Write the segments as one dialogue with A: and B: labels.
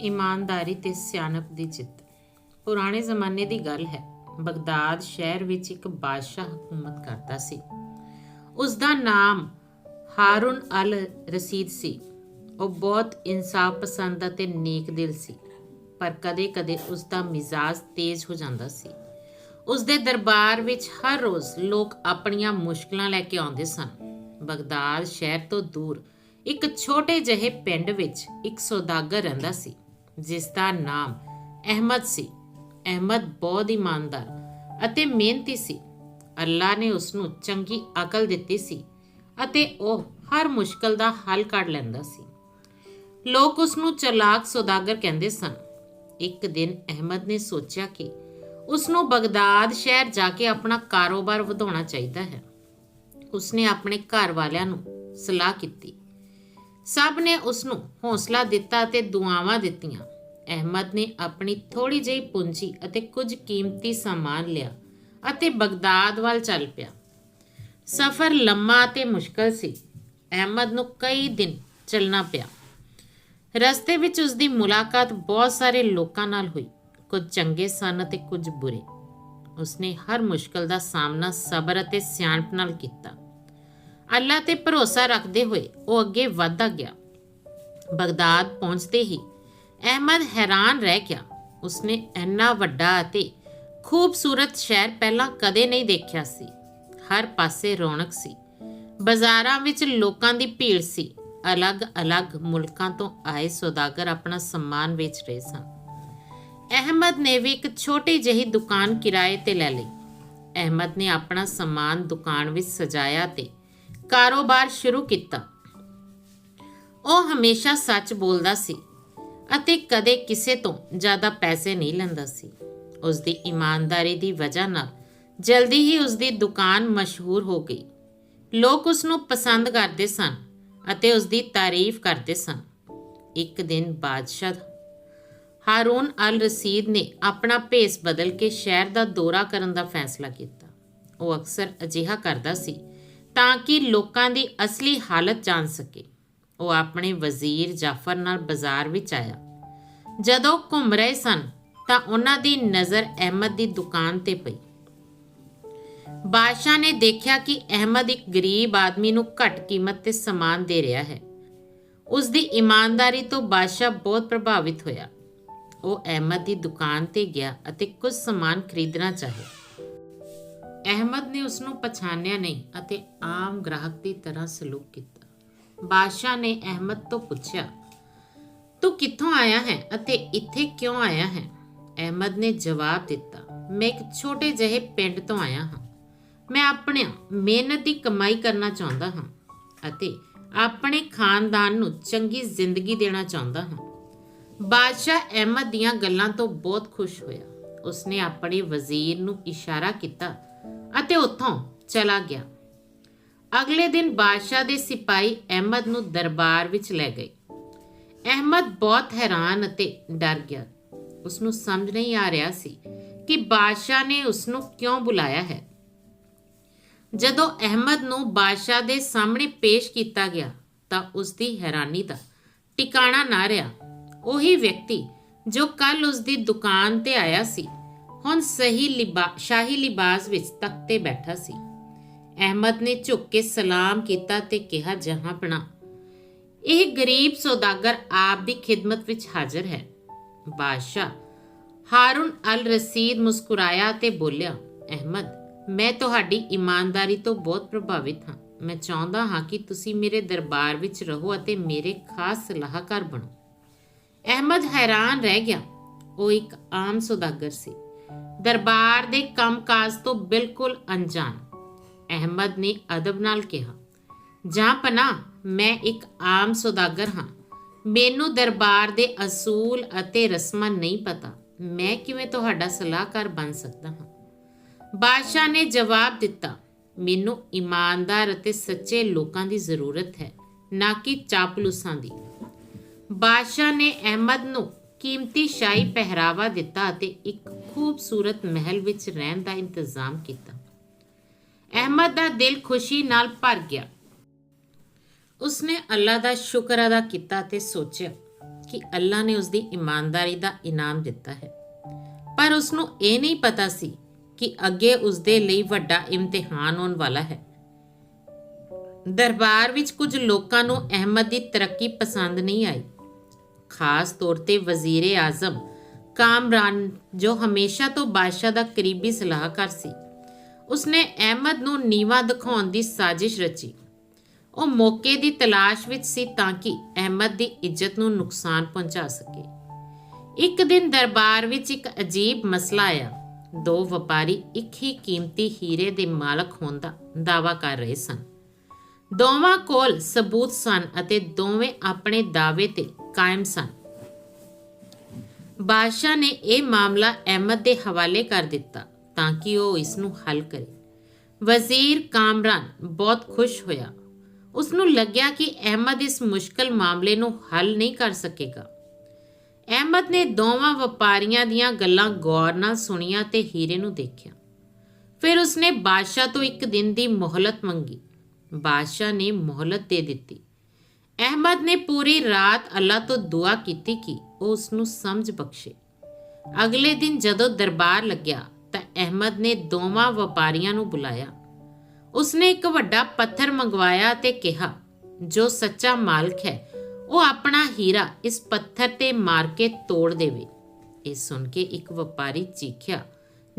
A: ਇਮਾਨਦਾਰੀ ਤੇ ਸਿਆਣਪ ਦੀ ਜਿੱਤ। ਪੁਰਾਣੇ ਜ਼ਮਾਨੇ ਦੀ ਗੱਲ ਹੈ, ਬਗਦਾਦ ਸ਼ਹਿਰ ਵਿੱਚ ਇੱਕ ਬਾਦਸ਼ਾਹ ਹਕੂਮਤ ਕਰਦਾ ਸੀ। ਉਸ ਦਾ ਨਾਮ ਹਾਰੂਨ ਅਲ ਰਸੀਦ ਸੀ। ਉਹ ਬਹੁਤ ਇਨਸਾਫ ਪਸੰਦ ਅਤੇ ਨੇਕ ਦਿਲ ਸੀ, ਪਰ ਕਦੇ-ਕਦੇ ਉਸ ਦਾ ਮਿਜ਼ਾਜ ਤੇਜ਼ ਹੋ ਜਾਂਦਾ ਸੀ। ਉਸ ਦੇ ਦਰਬਾਰ ਵਿੱਚ ਹਰ ਰੋਜ਼ ਲੋਕ ਆਪਣੀਆਂ ਮੁਸ਼ਕਲਾਂ ਲੈ ਕੇ ਆਉਂਦੇ ਸਨ। ਬਗਦਾਦ ਸ਼ਹਿਰ ਤੋਂ ਦੂਰ ਇੱਕ ਛੋਟੇ ਜਿਹੇ ਪਿੰਡ ਵਿੱਚ ਇੱਕ ਸੌਦਾਗਰ ਰਹਿੰਦਾ ਸੀ। ਜਿਸ ਦਾ ਨਾਮ ਅਹਿਮਦ ਸੀ। ਅਹਿਮਦ ਬਹੁਤ ਇਮਾਨਦਾਰ ਅਤੇ ਮਿਹਨਤੀ ਸੀ। ਅੱਲਾ ਨੇ ਉਸ ਨੂੰ ਚੰਗੀ ਅਕਲ ਦਿੱਤੀ ਸੀ ਅਤੇ ਉਹ ਹਰ ਮੁਸ਼ਕਲ ਦਾ ਹੱਲ ਕੱਢ ਲੈਂਦਾ ਸੀ। ਲੋਕ ਉਸ ਨੂੰ ਚਲਾਕ ਸੌਦਾਗਰ ਕਹਿੰਦੇ ਸਨ। ਇੱਕ ਦਿਨ ਅਹਿਮਦ ਨੇ ਸੋਚਿਆ ਕਿ ਉਸ ਨੂੰ ਬਗਦਾਦ ਸ਼ਹਿਰ ਜਾ ਕੇ ਆਪਣਾ ਕਾਰੋਬਾਰ ਵਧਾਉਣਾ ਚਾਹੀਦਾ ਹੈ। ਉਸਨੇ ਆਪਣੇ ਘਰ ਵਾਲਿਆਂ ਨੂੰ ਸਲਾਹ ਕੀਤੀ। ਸਭ ਨੇ ਉਸ ਨੂੰ ਹੌਸਲਾ ਦਿੱਤਾ ਅਤੇ ਦੁਆਵਾਂ ਦਿੱਤੀਆਂ। ਅਹਿਮਦ ਨੇ ਆਪਣੀ ਥੋੜੀ ਜਿਹੀ ਪੂੰਜੀ ਅਤੇ ਕੁਝ ਕੀਮਤੀ ਸਾਮਾਨ ਲਿਆ ਅਤੇ ਬਗਦਾਦ ਵੱਲ ਚੱਲ ਪਿਆ। ਸਫ਼ਰ ਲੰਮਾ ਅਤੇ ਮੁਸ਼ਕਲ ਸੀ। ਅਹਿਮਦ ਨੂੰ ਕਈ ਦਿਨ ਚੱਲਣਾ ਪਿਆ। ਰਸਤੇ ਵਿੱਚ ਉਸ ਦੀ ਮੁਲਾਕਾਤ ਬਹੁਤ ਸਾਰੇ ਲੋਕਾਂ ਨਾਲ ਹੋਈ। ਕੁਝ ਚੰਗੇ ਸਨ ਅਤੇ ਕੁਝ ਬੁਰੇ। ਉਸਨੇ ਹਰ ਮੁਸ਼ਕਲ ਦਾ ਸਾਹਮਣਾ ਸਬਰ ਅਤੇ ਸਿਆਣਪ ਨਾਲ ਕੀਤਾ। ਅੱਲਾ ਤੇ ਭਰੋਸਾ ਰੱਖਦੇ ਹੋਏ ਉਹ ਅੱਗੇ ਵਧਦਾ ਗਿਆ। ਬਗਦਾਦ ਪਹੁੰਚਦੇ ਹੀ ਅਹਿਮਦ ਹੈਰਾਨ ਰਹਿ ਗਿਆ। ਉਸਨੇ ਇੰਨਾ ਵੱਡਾ ਅਤੇ ਖੂਬਸੂਰਤ ਸ਼ਹਿਰ ਪਹਿਲਾਂ ਕਦੇ ਨਹੀਂ ਦੇਖਿਆ ਸੀ। ਹਰ ਪਾਸੇ ਰੌਣਕ ਸੀ। ਬਾਜ਼ਾਰਾਂ ਵਿੱਚ ਲੋਕਾਂ ਦੀ ਭੀੜ ਸੀ। ਅਲੱਗ-ਅਲੱਗ ਮੁਲਕਾਂ ਤੋਂ ਆਏ ਸੌਦਾਗਰ ਆਪਣਾ ਸਮਾਨ ਵੇਚ ਰਹੇ ਸਨ। ਅਹਿਮਦ ਨੇ ਵੀ ਇੱਕ ਛੋਟੀ ਜਿਹੀ ਦੁਕਾਨ ਕਿਰਾਏ ਤੇ ਲੈ ਲਈ। ਅਹਿਮਦ ਨੇ ਆਪਣਾ ਸਮਾਨ ਦੁਕਾਨ ਵਿੱਚ ਸਜਾਇਆ ਤੇ ਕਾਰੋਬਾਰ ਸ਼ੁਰੂ ਕੀਤਾ। ਉਹ ਹਮੇਸ਼ਾ ਸੱਚ ਬੋਲਦਾ ਸੀ ਅਤੇ ਕਦੇ ਕਿਸੇ ਤੋਂ ਜ਼ਿਆਦਾ ਪੈਸੇ ਨਹੀਂ ਲੈਂਦਾ ਸੀ। ਉਸ ਦੀ ਇਮਾਨਦਾਰੀ ਦੀ ਵਜ੍ਹਾ ਨਾਲ ਜਲਦੀ ਹੀ ਉਸ ਦੀ ਦੁਕਾਨ ਮਸ਼ਹੂਰ ਹੋ ਗਈ। ਲੋਕ ਉਸ ਨੂੰ ਪਸੰਦ ਕਰਦੇ ਸਨ ਅਤੇ ਉਸ ਦੀ ਤਾਰੀਫ ਕਰਦੇ ਸਨ। ਇੱਕ ਦਿਨ ਬਾਦਸ਼ਾਹ ਹਾਰੂਨ ਅਲ ਰਸੀਦ ਨੇ ਆਪਣਾ ਭੇਸ ਬਦਲ ਕੇ ਸ਼ਹਿਰ ਦਾ ਦੌਰਾ ਕਰਨ ਦਾ ਫੈਸਲਾ ਕੀਤਾ। ਉਹ ਅਕਸਰ ਅਜਿਹਾ ਕਰਦਾ ਸੀ ਤਾਂ ਕਿ ਲੋਕਾਂ ਦੀ ਅਸਲੀ ਹਾਲਤ ਜਾਣ ਸਕੇ। ਉਹ ਆਪਣੇ ਵਜ਼ੀਰ ਜਾਫਰ ਨਾਲ ਬਾਜ਼ਾਰ ਵਿੱਚ ਆਇਆ। ਜਦੋਂ ਘੁੰਮ ਰਹੇ ਸਨ, ਤਾਂ ਉਹਨਾਂ ਦੀ ਨਜ਼ਰ ਅਹਿਮਦ ਦੀ ਦੁਕਾਨ ਤੇ ਪਈ। ਬਾਦਸ਼ਾਹ ਨੇ ਦੇਖਿਆ ਕਿ ਅਹਿਮਦ ਇੱਕ ਗਰੀਬ ਆਦਮੀ ਨੂੰ ਘੱਟ ਕੀਮਤ ਤੇ ਸਮਾਨ ਦੇ ਰਿਹਾ ਹੈ। ਉਸ ਦੀ ਇਮਾਨਦਾਰੀ ਤੋਂ ਬਾਦਸ਼ਾਹ ਬਹੁਤ ਪ੍ਰਭਾਵਿਤ ਹੋਇਆ। ਉਹ ਅਹਿਮਦ ਦੀ ਦੁਕਾਨ ਤੇ ਗਿਆ ਅਤੇ ਕੁਝ ਸਮਾਨ ਖਰੀਦਣਾ ਚਾਹਿਆ। ਅਹਿਮਦ ਨੇ ਉਸ ਨੂੰ ਪਛਾਣਿਆ ਨਹੀਂ ਅਤੇ ਆਮ ਗ੍ਰਾਹਕ ਦੀ ਤਰ੍ਹਾਂ ਸਲੂਕ ਕੀਤਾ। ਬਾਦਸ਼ਾਹ ਨੇ ਅਹਿਮਦ ਤੋਂ ਪੁੱਛਿਆ, ਤੂੰ ਕਿੱਥੋਂ ਆਇਆ ਹੈ ਅਤੇ ਇੱਥੇ ਕਿਉਂ ਆਇਆ ਹੈ? ਅਹਿਮਦ ਨੇ ਜਵਾਬ ਦਿੱਤਾ, ਮੈਂ ਇੱਕ ਛੋਟੇ ਜਿਹੇ ਪਿੰਡ ਤੋਂ ਆਇਆ ਹਾਂ। ਮੈਂ ਆਪਣੇ ਮਿਹਨਤ ਦੀ ਕਮਾਈ ਕਰਨਾ ਚਾਹੁੰਦਾ ਹਾਂ ਅਤੇ ਆਪਣੇ ਖਾਨਦਾਨ ਨੂੰ ਚੰਗੀ ਜ਼ਿੰਦਗੀ ਦੇਣਾ ਚਾਹੁੰਦਾ ਹਾਂ। ਬਾਦਸ਼ਾਹ ਅਹਿਮਦ ਦੀਆਂ ਗੱਲਾਂ ਤੋਂ ਬਹੁਤ ਖੁਸ਼ ਹੋਇਆ। ਉਸਨੇ ਆਪਣੇ ਵਜ਼ੀਰ ਨੂੰ ਇਸ਼ਾਰਾ ਕੀਤਾ ਅਤੇ ਉੱਥੋਂ ਚਲਾ ਗਿਆ। ਅਗਲੇ ਦਿਨ ਬਾਦਸ਼ਾਹ ਦੇ ਸਿਪਾਹੀ ਅਹਿਮਦ ਨੂੰ ਦਰਬਾਰ ਵਿੱਚ ਲੈ ਗਏ। ਅਹਿਮਦ ਬਹੁਤ ਹੈਰਾਨ ਅਤੇ ਡਰ ਗਿਆ। ਉਸ ਨੂੰ ਸਮਝ ਨਹੀਂ ਆ ਰਿਹਾ ਸੀ ਕਿ ਬਾਦਸ਼ਾਹ ਨੇ ਉਸ ਨੂੰ ਕਿਉਂ ਬੁਲਾਇਆ ਹੈ। ਜਦੋਂ ਅਹਿਮਦ ਨੂੰ ਬਾਦਸ਼ਾਹ ਦੇ ਸਾਹਮਣੇ ਪੇਸ਼ ਕੀਤਾ ਗਿਆ, ਤਾਂ ਉਸ ਦੀ ਹੈਰਾਨੀ ਦਾ ਟਿਕਾਣਾ ਨਾ ਰਿਹਾ। ਉਹੀ ਵਿਅਕਤੀ ਜੋ ਕੱਲ ਉਸ ਦੀ ਦੁਕਾਨ ਤੇ ਆਇਆ ਸੀ। ਹੁਣ ਸਹੀ ਲਿਬਾ, ਸ਼ਾਹੀ ਲਿਬਾਸ ਵਿੱਚ ਤਖਤੇ ਬੈਠਾ ਸੀ। ਅਹਿਮਦ ਨੇ ਝੁੱਕ ਕੇ ਸਲਾਮ ਕੀਤਾ ਤੇ ਕਿਹਾ, ਜਹਾਂ ਜਹਾਂਪਨਾ ਇਹ ਗਰੀਬ ਸੌਦਾਗਰ ਆਪ ਦੀ ਖਿਦਮਤ ਵਿੱਚ ਹਾਜ਼ਰ ਹੈ। ਬਾਦਸ਼ਾਹ ਹਾਰੂਨ ਅਲ ਰਸੀਦ ਮੁਸਕਰਾਇਆ ਤੇ ਬੋਲਿਆ, ਅਹਿਮਦ, ਮੈਂ ਤੁਹਾਡੀ ਇਮਾਨਦਾਰੀ ਤੋਂ ਬਹੁਤ ਪ੍ਰਭਾਵਿਤ ਹਾਂ। ਮੈਂ ਚਾਹੁੰਦਾ ਹਾਂ ਕਿ ਤੁਸੀਂ ਮੇਰੇ ਦਰਬਾਰ ਵਿੱਚ ਰਹੋ ਅਤੇ ਮੇਰੇ ਖਾਸ ਸਲਾਹਕਾਰ ਬਣੋ। ਅਹਿਮਦ ਹੈਰਾਨ ਰਹਿ ਗਿਆ। ਉਹ ਇੱਕ ਆਮ ਸੌਦਾਗਰ ਸੀ। ਦਰਬਾਰ ਦੇ ਕੰਮਕਾਜ ਤੋਂ ਬਿਲਕੁਲ ਅਣਜਾਣ। ਅਹਿਮਦ ਨੇ ਅਦਬ ਨਾਲ ਕਿਹਾ, ਜਾਂ ਪਨਾ, ਮੈਂ ਇੱਕ ਆਮ ਸੌਦਾਗਰ ਹਾਂ। ਮੈਨੂੰ ਦਰਬਾਰ ਦੇ ਅਸੂਲ ਅਤੇ ਰਸਮਾਂ ਨਹੀਂ ਪਤਾ। ਮੈਂ ਕਿਵੇਂ ਤੁਹਾਡਾ ਸਲਾਹਕਾਰ ਬਣ ਸਕਦਾ ਹਾਂ? ਬਾਦਸ਼ਾਹ ਨੇ ਜਵਾਬ ਦਿੱਤਾ, ਮੈਨੂੰ ਇਮਾਨਦਾਰ ਅਤੇ ਸੱਚੇ ਲੋਕਾਂ ਦੀ ਜ਼ਰੂਰਤ ਹੈ, ਨਾ ਕਿ ਚਾਪਲੂਸਾਂ ਦੀ। ਬਾਦਸ਼ਾਹ ਨੇ ਅਹਿਮਦ ਨੂੰ ਕੀਮਤੀ ਸ਼ਾਹੀ ਪਹਿਰਾਵਾ ਦਿੱਤਾ ਅਤੇ ਇੱਕ ਖੂਬਸੂਰਤ ਮਹਿਲ ਵਿੱਚ ਰਹਿਣ ਦਾ ਇੰਤਜ਼ਾਮ ਕੀਤਾ। ਅਹਿਮਦ ਦਾ ਦਿਲ ਖੁਸ਼ੀ ਨਾਲ ਭਰ ਗਿਆ। ਉਸਨੇ ਅੱਲਾ ਦਾ ਸ਼ੁਕਰ ਅਦਾ ਕੀਤਾ ਤੇ ਸੋਚਿਆ ਕਿ ਅੱਲਾ ਨੇ ਉਸ ਦੀ ਇਮਾਨਦਾਰੀ ਦਾ ਇਨਾਮ ਦਿੱਤਾ ਹੈ। ਪਰ ਉਸ ਨੂੰ ਇਹ ਨਹੀਂ ਪਤਾ ਸੀ ਕਿ ਅੱਗੇ ਉਸ ਦੇ ਲਈ ਵੱਡਾ ਇਮਤਿਹਾਨ ਹੋਣ ਵਾਲਾ ਹੈ। ਦਰਬਾਰ ਵਿੱਚ ਕੁਝ ਲੋਕਾਂ ਨੂੰ ਅਹਿਮਦ ਦੀ ਤਰੱਕੀ ਪਸੰਦ ਨਹੀਂ ਆਈ। ਖਾਸ ਤੌਰ ਤੇ ਵਜ਼ੀਰੇ ਆਜ਼ਮ ਕਾਮਰਾਨ, ਜੋ ਹਮੇਸ਼ਾ ਤੋਂ ਬਾਦਸ਼ਾਹ ਦਾ ਕਰੀਬੀ ਸਲਾਹਕਾਰ ਸੀ। ਉਸਨੇ ਅਹਿਮਦ ਨੂੰ ਨੀਵਾ ਦਿਖਾਉਣ ਦੀ ਸਾਜ਼ਿਸ਼ ਰਚੀ। ਉਹ ਮੌਕੇ ਦੀ ਤਲਾਸ਼ ਵਿੱਚ ਸੀ ਤਾਂ ਕਿ ਅਹਿਮਦ ਦੀ ਇੱਜ਼ਤ ਨੂੰ ਨੁਕਸਾਨ ਪਹੁੰਚਾ ਸਕੇ। ਇੱਕ ਦਿਨ ਦਰਬਾਰ ਵਿੱਚ ਇੱਕ ਅਜੀਬ ਮਸਲਾ ਆਇਆ। ਦੋ ਵਪਾਰੀ ਇੱਕ ਹੀ ਕੀਮਤੀ ਹੀਰੇ ਦੇ ਮਾਲਕ ਹੋਣ ਦਾ ਦਾਅਵਾ ਕਰ ਰਹੇ ਸਨ। ਦੋਵਾਂ ਕੋਲ ਸਬੂਤ ਸਨ ਅਤੇ ਦੋਵੇਂ ਆਪਣੇ ਦਾਅਵੇ ਤੇ ਕਾਇਮ ਸਨ। ਬਾਦਸ਼ਾਹ ਨੇ ਇਹ ਮਾਮਲਾ ਅਹਿਮਦ ਦੇ ਹਵਾਲੇ ਕਰ ਦਿੱਤਾ ਤਾਂ ਕਿ ਉਹ ਇਸ ਨੂੰ ਹੱਲ ਕਰੇ। ਵਜ਼ੀਰ ਕਾਮਰਾਨ ਬਹੁਤ ਖੁਸ਼ ਹੋਇਆ। ਉਸ ਨੂੰ ਲੱਗਿਆ ਕਿ ਅਹਿਮਦ ਇਸ ਮੁਸ਼ਕਲ ਮਾਮਲੇ ਨੂੰ ਹੱਲ ਨਹੀਂ ਕਰ ਸਕੇਗਾ। ਅਹਿਮਦ ਨੇ ਦੋਵਾਂ ਵਪਾਰੀਆਂ ਦੀਆਂ ਗੱਲਾਂ ਗੌਰ ਨਾਲ ਸੁਣੀਆਂ ਤੇ ਹੀਰੇ ਨੂੰ ਦੇਖਿਆ। ਫਿਰ ਉਸਨੇ ਬਾਦਸ਼ਾਹ ਤੋਂ ਇੱਕ ਦਿਨ ਦੀ ਮੋਹਲਤ ਮੰਗੀ। ਬਾਦਸ਼ਾਹ ਨੇ ਮੋਹਲਤ ਦੇ ਦਿੱਤੀ। ਅਹਿਮਦ ਨੇ ਪੂਰੀ ਰਾਤ ਅੱਲਾ ਤੋਂ ਦੁਆ ਕੀਤੀ ਕਿ ਉਹ ਉਸ ਨੂੰ ਸਮਝ ਬਖਸ਼ੇ। ਅਗਲੇ ਦਿਨ ਜਦੋਂ ਦਰਬਾਰ ਲੱਗਿਆ ਤਾਂ ਅਹਿਮਦ ਨੇ ਦੋਵਾਂ ਵਪਾਰੀਆਂ ਨੂੰ ਬੁਲਾਇਆ। ਉਸਨੇ ਇੱਕ ਵੱਡਾ ਪੱਥਰ ਮੰਗਵਾਇਆ ਤੇ ਕਿਹਾ, ਜੋ ਸੱਚਾ ਮਾਲਕ ਹੈ, ਉਹ ਆਪਣਾ ਹੀਰਾ ਇਸ ਪੱਥਰ ਤੇ ਮਾਰ ਕੇ ਤੋੜ ਦੇਵੇ। ਇਹ ਸੁਣ ਕੇ ਇੱਕ ਵਪਾਰੀ ਚੀਖਿਆ,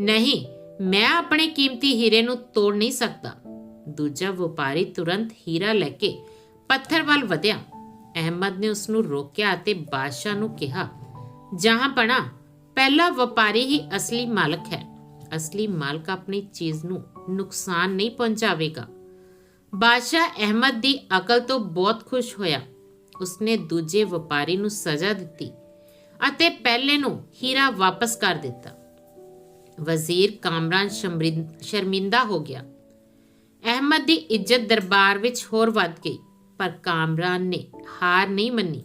A: ਨਹੀਂ, ਮੈਂ ਆਪਣੇ ਕੀਮਤੀ ਹੀਰੇ ਨੂੰ ਤੋੜ ਨਹੀਂ ਸਕਦਾ। ਦੂਜਾ ਵਪਾਰੀ ਤੁਰੰਤ ਹੀਰਾ ਲੈ ਕੇ ਪੱਥਰ ਵੱਲ ਵਧਿਆ। ਅਹਿਮਦ ਨੇ ਉਸ ਨੂੰ ਰੋਕਿਆ ਅਤੇ ਬਾਦਸ਼ਾਹ ਨੂੰ ਕਿਹਾ, ਜਹਾਂ ਪਣਾ, ਪਹਿਲਾ ਵਪਾਰੀ ਹੀ ਅਸਲੀ ਮਾਲਕ ਹੈ। ਅਸਲੀ ਮਾਲਕ ਆਪਣੀ ਚੀਜ਼ ਨੂੰ ਨੁਕਸਾਨ ਨਹੀਂ ਪਹੁੰਚਾਵੇਗਾ। ਬਾਦਸ਼ਾਹ ਅਹਿਮਦ ਦੀ ਅਕਲ ਤੋਂ ਬਹੁਤ ਖੁਸ਼ ਹੋਇਆ। ਉਸਨੇ ਦੂਜੇ ਵਪਾਰੀ ਨੂੰ ਸਜ਼ਾ ਦਿੱਤੀ ਅਤੇ ਪਹਿਲੇ ਨੂੰ ਹੀਰਾ ਵਾਪਸ ਕਰ ਦਿੱਤਾ। ਵਜ਼ੀਰ ਕਾਮਰਾਨ ਸ਼ਰਮਿੰਦਾ ਹੋ ਗਿਆ। ਅਹਿਮਦ ਦੀ ਇੱਜ਼ਤ ਦਰਬਾਰ ਵਿੱਚ ਹੋਰ ਵੱਧ ਗਈ, ਪਰ ਕਾਮਰਾਨ ਨੇ ਹਾਰ ਨਹੀਂ ਮੰਨੀ।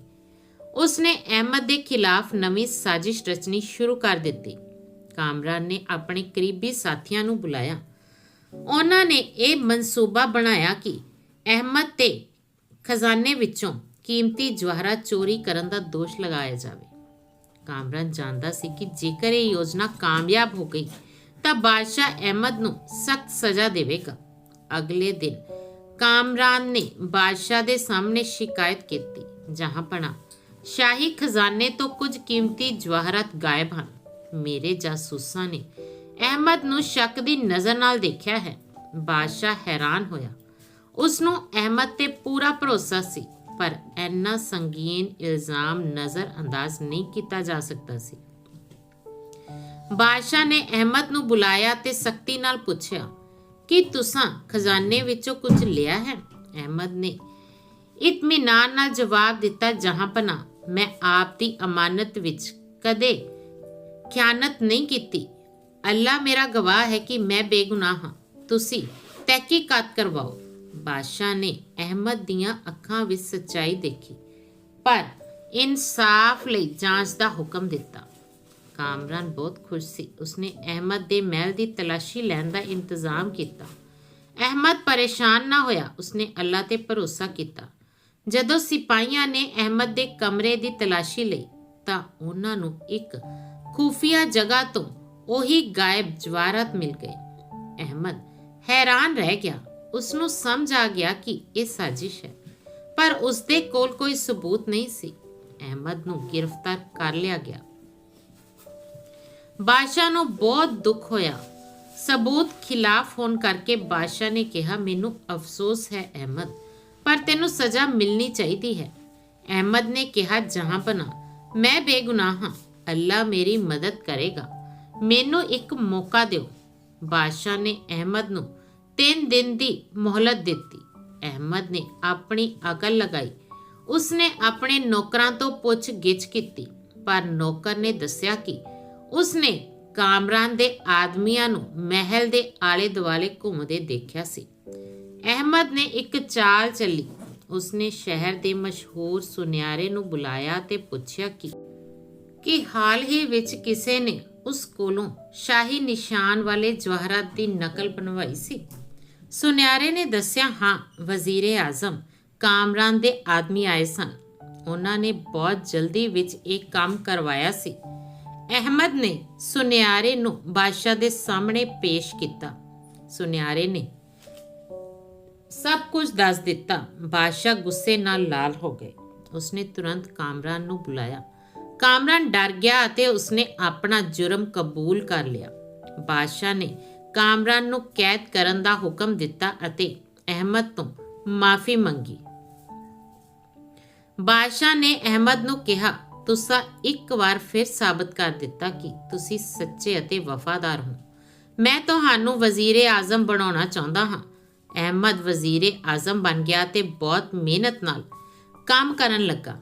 A: ਉਸਨੇ ਅਹਿਮਦ ਦੇ ਖਿਲਾਫ ਨਵੀਂ ਸਾਜ਼ਿਸ਼ ਰਚਣੀ ਸ਼ੁਰੂ ਕਰ ਦਿੱਤੀ। ਕਾਮਰਾਨ ਨੇ ਆਪਣੇ ਕਰੀਬੀ ਸਾਥੀਆਂ ਨੂੰ ਬੁਲਾਇਆ। ਉਹਨਾਂ ਨੇ ਇਹ ਮਨਸੂਬਾ ਬਣਾਇਆ ਕਿ ਅਹਿਮਦ ਤੇ ਖਜ਼ਾਨੇ ਵਿੱਚੋਂ ਕੀਮਤੀ ਜਵਾਹਰਾਤ ਚੋਰੀ ਕਰਨ ਦਾ ਦੋਸ਼ ਲਗਾਇਆ ਜਾਵੇ। ਕਾਮਰਾਨ ਜਾਣਦਾ ਸੀ ਕਿ ਜੇਕਰ ਇਹ ਯੋਜਨਾ ਕਾਮਯਾਬ ਹੋ ਗਈ, ਤਾਂ ਬਾਦਸ਼ਾਹ ਅਹਿਮਦ ਨੂੰ ਸਖਤ ਸਜ਼ਾ ਦੇਵੇਗਾ। ਅਗਲੇ ਦਿਨ ਕਾਮਰਾਨ ਨੇ ਬਾਦਸ਼ਾਹ ਦੇ ਸਾਹਮਣੇ ਸ਼ਿਕਾਇਤ ਕੀਤੀ, ਜਹਾਂ ਸ਼ਾਹੀ ਖਜ਼ਾਨੇ ਤੋਂ ਕੁਝ ਕੀਮਤੀ ਜਵਾਹਰਾਤ ਗਾਇਬ ਹਨ। ਮੇਰੇ ਜਾਸੂਸਾਂ ਨੇ ਅਹਿਮਦ ਨੂੰ ਸ਼ੱਕ ਦੀ ਨਜ਼ਰ ਨਾਲ ਦੇਖਿਆ ਹੈ। ਬਾਦਸ਼ਾਹ ਹੈਰਾਨ ਹੋਇਆ। ਉਸ ਨੂੰ ਅਹਿਮਦ ਤੇ ਪੂਰਾ ਭਰੋਸਾ ਸੀ, ਪਰ ਇੰਨਾ ਸੰਗੀਨ ਇਲਜ਼ਾਮ ਨਜ਼ਰ ਅੰਦਾਜ਼ ਨਹੀਂ ਕੀਤਾ ਜਾ ਸਕਦਾ ਸੀ। ਬਾਦਸ਼ਾਹ ਨੇ ਅਹਿਮਦ ਨੂੰ ਬੁਲਾਇਆ ਤੇ ਸਖਤੀ ਨਾਲ ਪੁੱਛਿਆ ਕਿ ਤੁਸੀਂ ਖਜ਼ਾਨੇ ਵਿੱਚੋਂ ਕੁਝ ਲਿਆ ਹੈ? ਅਹਿਮਦ ਨੇ। ਇਤਮੀਨਾਨ ਨਾਲ ਜਵਾਬ ਦਿੱਤਾ, ਜਹਾਂ ਪਨਾ ਮੈਂ ਆਪ ਦੀ ਅਮਾਨਤ ਵਿੱਚ ਕਦੇ ਖਿਆਨਤ ਨਹੀਂ ਕੀਤੀ। ਅੱਲਾ ਮੇਰਾ ਗਵਾਹ ਹੈ ਕਿ ਮੈਂ ਬੇਗੁਨਾਹ ਹਾਂ। ਤੁਸੀਂ ਤਹਿਕੀਕਾਤ ਕਰਵਾਓ। ਬਾਦਸ਼ਾਹ ਨੇ ਅਹਿਮਦ ਦੀਆਂ ਅੱਖਾਂ ਵਿੱਚ ਸੱਚਾਈ ਦੇਖੀ, ਪਰ ਇਨਸਾਫ ਲਈ ਜਾਂਚ ਦਾ ਹੁਕਮ ਦਿੱਤਾ। ਕਾਮਰਾਨ ਬਹੁਤ ਖੁਸ਼ ਸੀ। ਉਸਨੇ ਅਹਿਮਦ ਦੇ ਮਹਿਲ ਦੀ ਤਲਾਸ਼ੀ ਲੈਣ ਦਾ ਇੰਤਜ਼ਾਮ ਕੀਤਾ। ਅਹਿਮਦ ਪਰੇਸ਼ਾਨ ਨਾ ਹੋਇਆ, ਉਸਨੇ ਅੱਲਾ ਤੇ ਭਰੋਸਾ ਕੀਤਾ। ਜਦੋਂ ਸਿਪਾਹੀਆਂ ਨੇ ਅਹਿਮਦ ਦੇ ਕਮਰੇ ਦੀ ਤਲਾਸ਼ੀ ਲਈ, ਤਾਂ ਉਹਨਾਂ ਨੂੰ ਇੱਕ ਖੂਫੀਆ ਜਗ੍ਹਾ ਤੋਂ ਉਹੀ ਗਾਇਬ ਜਵਾਹਰਾਤ ਮਿਲ ਗਏ ਅਹਿਮਦ ਹੈਰਾਨ ਰਹਿ ਗਿਆ। ਉਸ ਨੂੰ ਸਮਝ ਆ ਗਿਆ ਕਿ ਇਹ ਸਾਜ਼ਿਸ਼ ਹੈ, ਪਰ ਉਸ ਦੇ ਕੋਲ ਕੋਈ ਸਬੂਤ ਨਹੀਂ ਸੀ। ਅਹਿਮਦ ਨੂੰ ਗ੍ਰਿਫਤਾਰ ਕਰ ਲਿਆ ਗਿਆ। ਬਾਦਸ਼ਾਹ ਨੂੰ ਬਹੁਤ ਦੁੱਖ ਹੋਇਆ। ਸਬੂਤ ਖਿਲਾਫ ਹੋਣ ਕਰਕੇ ਬਾਦਸ਼ਾਹ ਨੇ ਕਿਹਾ, ਮੈਨੂੰ ਅਫਸੋਸ ਹੈ ਅਹਿਮਦ, ਪਰ ਤੈਨੂੰ ਸਜ਼ਾ ਮਿਲਣੀ ਚਾਹੀਦੀ ਹੈ। ਅਹਿਮਦ ਨੇ ਕਿਹਾ, ਜਹਾਂ ਪਨਾ ਮੈਂ ਬੇਗੁਨਾਹ ਹਾਂ, ਅੱਲਾ ਮੇਰੀ ਮਦਦ ਕਰੇਗਾ। ਮੈਨੂੰ ਇੱਕ ਮੌਕਾ ਦਿਓ। ਬਾਦਸ਼ਾਹ ਨੇ ਅਹਿਮਦ ਨੂੰ 3 ਦਿਨ ਦੀ ਮੋਹਲਤ ਦਿੱਤੀ। ਅਹਿਮਦ ਨੇ ਆਪਣੀ ਅਕਲ ਲਗਾਈ। ਉਸਨੇ ਆਪਣੇ ਨੌਕਰਾਂ ਤੋਂ ਪੁੱਛ ਗਿੱਛ ਕੀਤੀ, ਪਰ ਨੌਕਰ ਨੇ ਦੱਸਿਆ ਕਿ ਉਸਨੇ ਕਾਮਰਾਨ ਦੇ ਆਦਮੀਆਂ ਨੂੰ ਮਹਿਲ ਦੇ ਆਲੇ ਦੁਆਲੇ ਘੁੰਮਦੇ ਦੇਖਿਆ ਸੀ। ਅਹਿਮਦ ਨੇ ਇੱਕ ਚਾਲ ਚੱਲੀ। ਉਸਨੇ ਸ਼ਹਿਰ ਦੇ ਮਸ਼ਹੂਰ ਸੁਨਿਆਰੇ ਨੂੰ ਬੁਲਾਇਆ ਤੇ ਪੁੱਛਿਆ ਕਿ ਕਿ ਹਾਲ ਹੀ ਵਿੱਚ ਕਿਸੇ ਨੇ ਉਸ ਕੋਲੋਂ ਸ਼ਾਹੀ ਨਿਸ਼ਾਨ ਵਾਲੇ ਜਵਾਹਰਾਤ ਦੀ ਨਕਲ ਬਣਵਾਈ ਸੀ? ਸੁਨਿਆਰੇ ਨੇ ਦੱਸਿਆ, ਹਾਂ, ਵਜ਼ੀਰ ਆਜ਼ਮ ਕਾਮਰਾਨ ਦੇ ਆਦਮੀ ਆਏ ਸਨ। ਉਹਨਾਂ ਨੇ ਬਹੁਤ ਜਲਦੀ ਵਿੱਚ ਇਹ ਕੰਮ ਕਰਵਾਇਆ ਸੀ। ਅਹਿਮਦ ਨੇ ਸੁਨਿਆਰੇ ਨੂੰ ਬਾਦਸ਼ਾਹ ਦੇ ਸਾਹਮਣੇ ਪੇਸ਼ ਕੀਤਾ। ਸੁਨਿਆਰੇ ਨੇ ਸਭ ਕੁਝ ਦੱਸ ਦਿੱਤਾ। ਬਾਦਸ਼ਾਹ ਗੁੱਸੇ ਨਾਲ ਲਾਲ ਹੋ ਗਏ। ਉਸਨੇ ਤੁਰੰਤ ਕਾਮਰਾਨ ਨੂੰ ਬੁਲਾਇਆ। ਕਾਮਰਾਨ ਡਰ ਗਿਆ ਅਤੇ ਉਸਨੇ ਆਪਣਾ ਜੁਰਮ ਕਬੂਲ ਕਰ ਲਿਆ। ਬਾਦਸ਼ਾਹ ਨੇ ਕਾਮਰਾਨ ਨੂੰ ਕੈਦ ਕਰਨ ਦਾ ਹੁਕਮ ਦਿੱਤਾ ਅਤੇ ਅਹਿਮਦ ਤੋਂ ਮਾਫੀ ਮੰਗੀ। ਬਾਦਸ਼ਾਹ ਨੇ ਅਹਿਮਦ ਨੂੰ ਕਿਹਾ ਤੁਸੀਂ ਇੱਕ ਵਾਰ ਫਿਰ ਸਾਬਤ ਕਰ ਦਿੱਤਾ ਕਿ ਤੁਸੀਂ ਸੱਚੇ ਅਤੇ ਵਫਾਦਾਰ ਹੋ। ਮੈਂ ਤੁਹਾਨੂੰ ਵਜ਼ੀਰੇ ਆਜ਼ਮ ਬਣਾਉਣਾ ਚਾਹੁੰਦਾ ਹਾਂ। ਅਹਿਮਦ ਵਜ਼ੀਰ ਆਜ਼ਮ ਬਣ ਗਿਆ ਤੇ ਬਹੁਤ ਮਿਹਨਤ ਨਾਲ ਕੰਮ ਕਰਨ ਲੱਗਾ।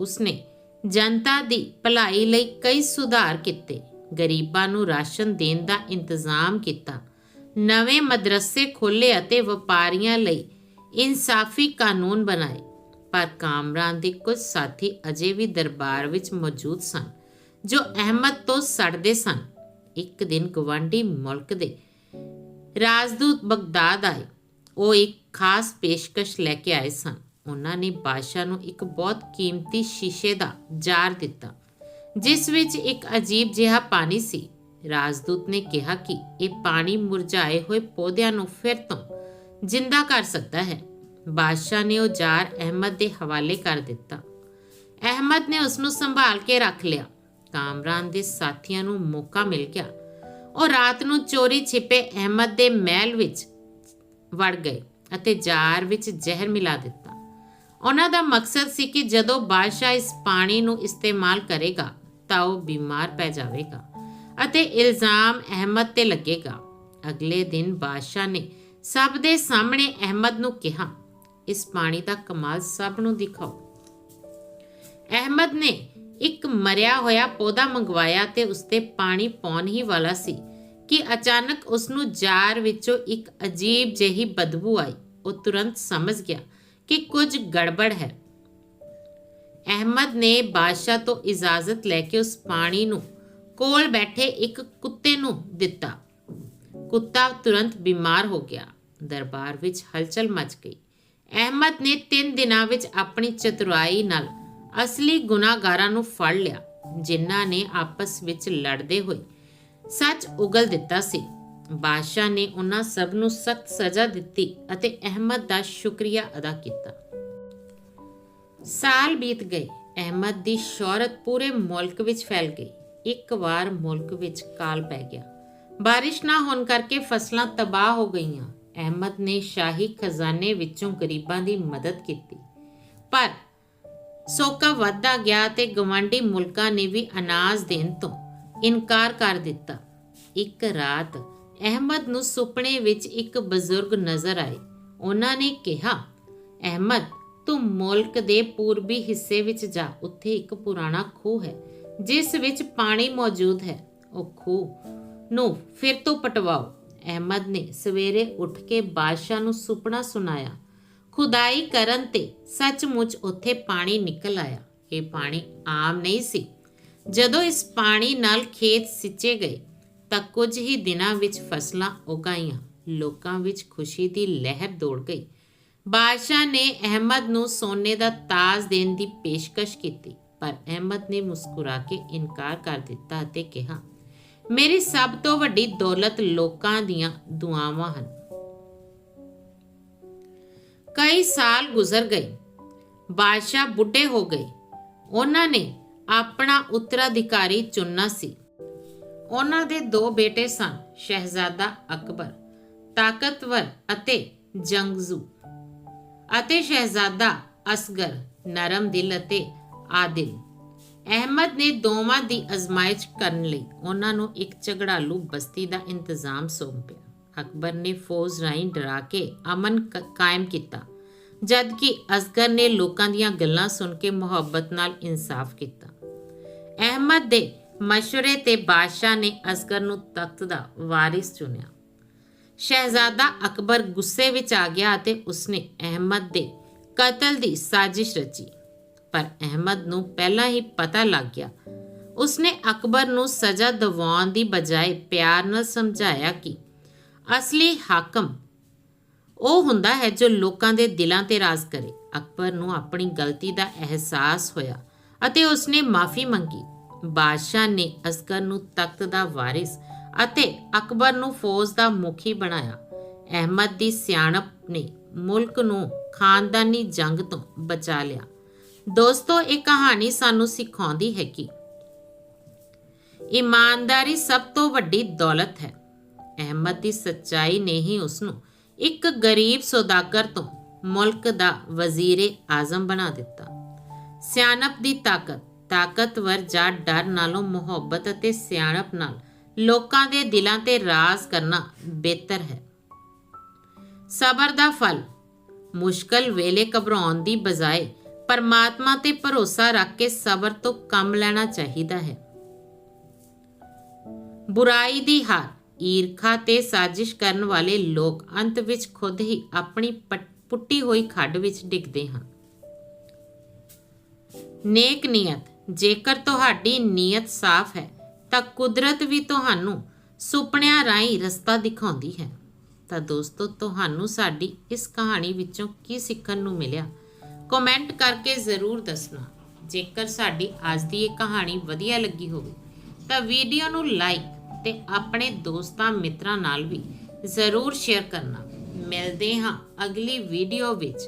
A: ਉਸਨੇ ਜਨਤਾ ਦੀ ਭਲਾਈ ਲਈ ਕਈ ਸੁਧਾਰ ਕੀਤੇ। ਗਰੀਬਾਂ ਨੂੰ ਰਾਸ਼ਨ ਦੇਣ ਦਾ ਇੰਤਜ਼ਾਮ ਕੀਤਾ। ਨਵੇਂ ਮਦਰਸੇ ਖੋਲ੍ਹੇ ਅਤੇ ਵਪਾਰੀਆਂ ਲਈ ਇਨਸਾਫੀ ਕਾਨੂੰਨ ਬਣਾਏ। ਪਰ ਕਾਮਰਾਨ ਦੇ ਕੁਝ ਸਾਥੀ ਅਜੇ ਵੀ ਦਰਬਾਰ ਵਿੱਚ ਮੌਜੂਦ ਸਨ, ਜੋ ਅਹਿਮਦ ਤੋਂ ਸੜਦੇ ਸਨ। ਇੱਕ ਦਿਨ ਗਵਾਂਢੀ ਮੁਲਕ ਦੇ ਰਾਜਦੂਤ ਬਗਦਾਦ ਆਏ। ਉਹ ਇੱਕ ਖਾਸ ਪੇਸ਼ਕਸ਼ ਲੈ ਕੇ ਆਏ ਸਨ। ਉਹਨਾਂ ਨੇ ਬਾਦਸ਼ਾਹ ਨੂੰ ਇੱਕ ਬਹੁਤ ਕੀਮਤੀ ਸ਼ੀਸ਼ੇ ਦਾ ਜਾਰ ਦਿੱਤਾ, ਜਿਸ ਵਿੱਚ ਇੱਕ ਅਜੀਬ ਜਿਹਾ ਪਾਣੀ ਸੀ। ਰਾਜਦੂਤ ਨੇ ਕਿਹਾ ਕਿ ਇਹ ਪਾਣੀ ਮੁਰਝਾਏ ਹੋਏ ਪੌਦਿਆਂ ਨੂੰ ਫਿਰ ਤੋਂ ਜਿੰਦਾ ਕਰ ਸਕਦਾ ਹੈ। ਬਾਦਸ਼ਾਹ ਨੇ ਉਹ ਜਾਰ ਅਹਿਮਦ ਦੇ ਹਵਾਲੇ ਕਰ ਦਿੱਤਾ। ਅਹਿਮਦ ਨੇ ਉਸ ਨੂੰ ਸੰਭਾਲ ਕੇ ਰੱਖ ਲਿਆ। ਕਾਮਰਾਨ ਦੇ ਸਾਥੀਆਂ ਨੂੰ ਮੌਕਾ ਮਿਲ ਗਿਆ। ਉਹ ਰਾਤ ਨੂੰ ਚੋਰੀ ਛਿਪੇ ਅਹਿਮਦ ਦੇ ਮਹਿਲ ਵਿੱਚ ਵੜ ਗਏ ਅਤੇ ਜਾਰ ਵਿੱਚ ਜ਼ਹਿਰ ਮਿਲਾ ਦਿੱਤਾ। ਉਹਨਾਂ ਦਾ ਮਕਸਦ ਸੀ ਕਿ ਜਦੋਂ ਬਾਦਸ਼ਾਹ ਇਸ ਪਾਣੀ ਨੂੰ ਇਸਤੇਮਾਲ ਕਰੇਗਾ, ਤਾਂ ਉਹ ਬਿਮਾਰ ਪੈ ਜਾਵੇਗਾ ਅਤੇ ਇਲਜ਼ਾਮ ਅਹਿਮਦ ਤੇ ਲੱਗੇਗਾ। ਅਗਲੇ ਦਿਨ ਬਾਦਸ਼ਾਹ ਨੇ ਸਭ ਦੇ ਸਾਹਮਣੇ ਅਹਿਮਦ ਨੂੰ ਕਿਹਾ ਇਸ ਪਾਣੀ ਦਾ ਕਮਾਲ ਸਭ ਨੂੰ ਦਿਖਾਓ। ਅਹਿਮਦ ਨੇ ਇੱਕ ਮਰਿਆ ਹੋਇਆ ਪੌਦਾ ਮੰਗਵਾਇਆ ਤੇ ਉਸ ਪਾਣੀ ਪਾਉਣ ਹੀ ਵਾਲਾ ਸੀ ਕਿ ਅਚਾਨਕ ਉਸ ਨੂੰ ਜਾਰ ਵਿੱਚੋਂ ਇੱਕ ਅਜੀਬ ਜਿਹੀ ਬਦਬੂ ਆਈ। ਉਹ ਤੁਰੰਤ ਸਮਝ ਗਿਆ ਕਿ ਕੁਝ ਗੜਬੜ ਹੈ। ਅਹਿਮਦ ਨੇ ਬਾਦਸ਼ਾਹ ਤੋਂ ਇਜਾਜ਼ਤ ਲੈ ਕੇ ਉਸ ਪਾਣੀ ਨੂੰ ਕੋਲ ਬੈਠੇ ਇੱਕ ਕੁੱਤੇ ਨੂੰ ਦਿੱਤਾ। ਕੁੱਤਾ ਤੁਰੰਤ ਬਿਮਾਰ ਹੋ ਗਿਆ। ਦਰਬਾਰ ਵਿੱਚ ਹਲਚਲ ਮਚ ਗਈ। ਅਹਿਮਦ ਨੇ 3 ਦਿਨਾਂ ਵਿੱਚ ਆਪਣੀ ਚਤੁਰਾਈ ਨਾਲ ਅਸਲੀ ਗੁਨਾਹਗਾਰਾਂ ਨੂੰ ਫੜ ਲਿਆ, ਜਿਨ੍ਹਾਂ ਨੇ ਆਪਸ ਵਿੱਚ ਲੜਦੇ ਹੋਏ ਸੱਚ ਉਗਲ ਦਿੱਤਾ ਸੀ। ਬਾਦਸ਼ਾਹ ਨੇ ਉਹਨਾਂ ਸਭ ਨੂੰ ਸਖਤ ਸਜ਼ਾ ਦਿੱਤੀ ਅਤੇ ਅਹਿਮਦ ਦਾ ਸ਼ੁਕਰੀਆ ਅਦਾ ਕੀਤਾ। ਸਾਲ ਬੀਤ ਗਏ। ਅਹਿਮਦ ਦੀ ਸ਼ੌਹਰਤ ਪੂਰੇ ਮੁਲਕ ਵਿੱਚ ਫੈਲ ਗਈ। ਇੱਕ ਵਾਰ ਮੁਲਕ ਵਿੱਚ ਕਾਲ ਪੈ ਗਿਆ। ਬਾਰਿਸ਼ ਨਾ ਹੋਣ ਕਰਕੇ ਫਸਲਾਂ ਤਬਾਹ ਹੋ ਗਈਆਂ। ਅਹਿਮਦ ਨੇ ਸ਼ਾਹੀ ਖਜ਼ਾਨੇ ਵਿੱਚੋਂ ਗਰੀਬਾਂ ਦੀ ਮਦਦ ਕੀਤੀ। ਪਰ ਸੋਕਾ ਵੱਧਦਾ ਗਿਆ ਤੇ ਗਵਾਂਢੀ ਮੁਲਕਾਂ ਨੇ ਵੀ ਅਨਾਜ ਦੇਣ ਤੋਂ ਇਨਕਾਰ ਕਰ ਦਿੱਤਾ। ਇੱਕ ਰਾਤ ਅਹਿਮਦ ਨੂੰ ਸੁਪਨੇ ਵਿੱਚ ਇੱਕ ਬਜ਼ੁਰਗ ਨਜ਼ਰ ਆਏ। ਉਹਨਾਂ ਨੇ ਕਿਹਾ, ਅਹਿਮਦ, ਤੂੰ ਮੁਲਕ ਦੇ ਪੂਰਬੀ ਹਿੱਸੇ ਵਿੱਚ ਜਾ। ਉੱਥੇ ਇੱਕ ਪੁਰਾਣਾ ਖੂਹ ਹੈ, ਜਿਸ ਵਿੱਚ ਪਾਣੀ ਮੌਜੂਦ ਹੈ। ਉਹ ਖੂਹ ਨੂੰ ਫਿਰ ਤੋਂ ਪਟਵਾਓ। ਅਹਿਮਦ ਨੇ ਸਵੇਰੇ ਉੱਠ ਕੇ ਬਾਦਸ਼ਾਹ ਨੂੰ ਸੁਪਨਾ ਸੁਣਾਇਆ। ਖੁਦਾਈ ਕਰਨ ਤੇ ਸੱਚਮੁੱਚ ਉੱਥੇ ਪਾਣੀ ਨਿਕਲ ਆਇਆ। ਇਹ ਪਾਣੀ ਆਮ ਨਹੀਂ ਸੀ। ਜਦੋਂ ਇਸ ਪਾਣੀ ਨਾਲ ਖੇਤ ਸਿੱਚੇ ਗਏ, ਤਾਂ ਕੁਝ ਹੀ ਦਿਨਾਂ ਵਿੱਚ ਫਸਲਾਂ ਉਗਾਈਆਂ। ਲੋਕਾਂ ਵਿੱਚ ਖੁਸ਼ੀ ਦੀ ਲਹਿਰ ਦੌੜ ਗਈ। ਬਾਦਸ਼ਾਹ ਨੇ ਅਹਿਮਦ ਨੂੰ ਸੋਨੇ ਦਾ ਤਾਜ ਦੇਣ ਦੀ ਪੇਸ਼ਕਸ਼ ਕੀਤੀ, ਪਰ ਅਹਿਮਦ ਨੇ ਮੁਸਕਰਾ ਕੇ ਇਨਕਾਰ ਕਰ ਦਿੱਤਾ ਅਤੇ ਕਿਹਾ ਮੇਰੀ ਸਭ ਤੋਂ ਵੱਡੀ ਦੌਲਤ ਲੋਕਾਂ ਦੀਆਂ ਦੁਆਵਾਂ ਹਨ। ਕਈ ਸਾਲ ਗੁਜ਼ਰ ਗਏ। ਬਾਦਸ਼ਾਹ ਬੁੱਢੇ ਹੋ ਗਏ। ਉਹਨਾਂ ਨੇ ਆਪਣਾ ਉੱਤਰਾਧਿਕਾਰੀ ਚੁਣਨਾ ਸੀ। ਉਹਨਾਂ ਦੇ ਦੋ ਬੇਟੇ ਸਨ, ਸ਼ਹਿਜ਼ਾਦਾ ਅਕਬਰ, ਤਾਕਤਵਰ ਅਤੇ ਜੰਗਜ਼ੂ ਅਤੇ ਸ਼ਹਿਜ਼ਾਦਾ ਅਸਗਰ, ਨਰਮ ਦਿਲ ਅਤੇ ਆਦਿਲ। ਅਹਿਮਦ ਨੇ ਦੋਵਾਂ ਦੀ ਅਜ਼ਮਾਇਸ਼ ਕਰਨ ਲਈ ਉਹਨਾਂ ਨੂੰ ਇੱਕ ਝਗੜਾਲੂ ਬਸਤੀ ਦਾ ਇੰਤਜ਼ਾਮ ਸੌਂਪਿਆ। ਅਕਬਰ ਨੇ ਫੌਜ ਰਾਹੀਂ ਡਰਾ ਕੇ ਅਮਨ ਕ- ਕਾਇਮ ਕੀਤਾ ਜਦ ਕਿ ਅਸਗਰ ਨੇ ਲੋਕਾਂ ਦੀਆਂ ਗੱਲਾਂ ਸੁਣ ਕੇ ਮੁਹੱਬਤ ਨਾਲ ਇਨਸਾਫ ਕੀਤਾ। ਅਹਿਮਦ ਦੇ ਮਸ਼ਵਰੇ ਤੇ ਬਾਦਸ਼ਾਹ ਨੇ ਅਸਗਰ ਨੂੰ ਤਖਤ ਦਾ ਵਾਰਿਸ ਚੁਣਿਆ। ਸ਼ਹਿਜ਼ਾਦਾ ਅਕਬਰ ਗੁੱਸੇ ਵਿੱਚ ਆ ਗਿਆ ਅਤੇ ਉਸਨੇ ਅਹਿਮਦ ਦੇ ਕਤਲ ਦੀ ਸਾਜ਼ਿਸ਼ ਰਚੀ। ਪਰ ਅਹਿਮਦ ਨੂੰ ਪਹਿਲਾਂ ਹੀ ਪਤਾ ਲੱਗ ਗਿਆ। ਉਸਨੇ ਅਕਬਰ ਨੂੰ ਸਜ਼ਾ ਦਿਵਾਉਣ ਦੀ ਬਜਾਏ ਪਿਆਰ ਨਾਲ ਸਮਝਾਇਆ ਕਿ ਅਸਲੀ ਹਾਕਮ ਉਹ ਹੁੰਦਾ ਹੈ ਜੋ ਲੋਕਾਂ ਦੇ ਦਿਲਾਂ ਤੇ ਰਾਜ ਕਰੇ। ਅਕਬਰ ਨੂੰ ਆਪਣੀ ਗਲਤੀ ਦਾ ਅਹਿਸਾਸ ਹੋਇਆ ਅਤੇ ਉਸਨੇ ਮਾਫੀ ਮੰਗੀ। ਬਾਦਸ਼ਾਹ ਨੇ ਅਸਗਰ ਨੂੰ ਤਖਤ ਦਾ ਵਾਰਿਸ ਅਤੇ ਅਕਬਰ ਨੂੰ ਫੌਜ ਦਾ ਮੁਖੀ ਬਣਾਇਆ। ਅਹਿਮਦ ਦੀ ਸਿਆਣਪ ਨੇ ਮੁਲਕ ਨੂੰ ਖਾਨਦਾਨੀ ਜੰਗ ਤੋਂ ਬਚਾ ਲਿਆ। ਦੋਸਤੋ, ਇਹ ਕਹਾਣੀ ਸਾਨੂੰ ਸਿਖਾਉਂਦੀ ਹੈ ਕਿ ਇਮਾਨਦਾਰੀ ਸਭ ਤੋਂ ਵੱਡੀ ਦੌਲਤ ਹੈ। ਅਹਿਮਦ ਦੀ ਸੱਚਾਈ ਨੇ ਹੀ ਉਸ ਨੂੰ ਇੱਕ ਗਰੀਬ ਸੌਦਾਗਰ ਤੋਂ ਮੁਲਕ ਦਾ ਵਜ਼ੀਰੇ ਆਜ਼ਮ ਬਣਾ ਦਿੱਤਾ। ਸਿਆਣਪ ਦੀ ਤਾਕਤ, ਤਾਕਤਵਰ ਜਾਂ ਡਰ ਨਾਲੋਂ ਮੁਹੱਬਤ ਅਤੇ ਸਿਆਣਪ ਨਾਲ ਲੋਕਾਂ ਦੇ ਦਿਲਾਂ ਤੇ ਰਾਜ ਕਰਨਾ ਬਿਹਤਰ ਹੈ। ਸਬਰ ਦਾ ਫਲ ਮੁਸ਼ਕਲ ਵੇਲੇ ਘਬਰਾਉਣ ਦੀ ਬਜਾਏ ਪਰਮਾਤਮਾ ਤੇ ਭਰੋਸਾ ਰੱਖ ਕੇ ਸਬਰ ਤੋਂ ਕੰਮ ਲੈਣਾ ਚਾਹੀਦਾ ਹੈ। ਬੁਰਾਈ ਦੀ ਹਾਰ, ਈਰਖਾ ਤੇ ਸਾਜ਼ਿਸ਼ ਕਰਨ ਵਾਲੇ ਲੋਕ ਅੰਤ ਵਿੱਚ ਖੁਦ ਹੀ ਆਪਣੀ ਪਟ- ਪੁੱਟੀ ਹੋਈ ਖੱਡ ਵਿੱਚ ਡਿੱਗਦੇ ਹਨ। ਨੇਕ ਨੀਅਤ, ਜੇਕਰ ਤੁਹਾਡੀ ਨੀਅਤ ਸਾਫ਼ ਹੈ, ਤਾਂ ਕੁਦਰਤ ਵੀ ਤੁਹਾਨੂੰ ਸੁਪਨਿਆਂ ਰਾਹੀਂ ਰਸਤਾ ਦਿਖਾਉਂਦੀ ਹੈ। ਤਾਂ ਦੋਸਤੋ, ਤੁਹਾਨੂੰ ਸਾਡੀ ਇਸ ਕਹਾਣੀ ਵਿੱਚੋਂ ਕੀ ਸਿੱਖਣ ਨੂੰ ਮਿਲਿਆ? ਕਮੈਂਟ ਕਰਕੇ ਜ਼ਰੂਰ ਦੱਸਣਾ। ਜੇਕਰ ਸਾਡੀ ਅੱਜ ਦੀ ਇਹ ਕਹਾਣੀ ਵਧੀਆ ਲੱਗੀ ਹੋਵੇ, ਤਾਂ ਵੀਡੀਓ ਨੂੰ ਲਾਈਕ ਤੇ ਆਪਣੇ ਦੋਸਤਾਂ, ਮਿੱਤਰਾਂ ਨਾਲ ਵੀ ਜ਼ਰੂਰ ਸ਼ੇਅਰ ਕਰਨਾ। ਮਿਲਦੇ ਹਾਂ ਅਗਲੀ ਵੀਡੀਓ ਵਿੱਚ।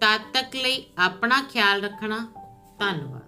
A: ਤਦ ਤੱਕ ਲਈ ਆਪਣਾ ਖਿਆਲ ਰੱਖਣਾ। ਧੰਨਵਾਦ।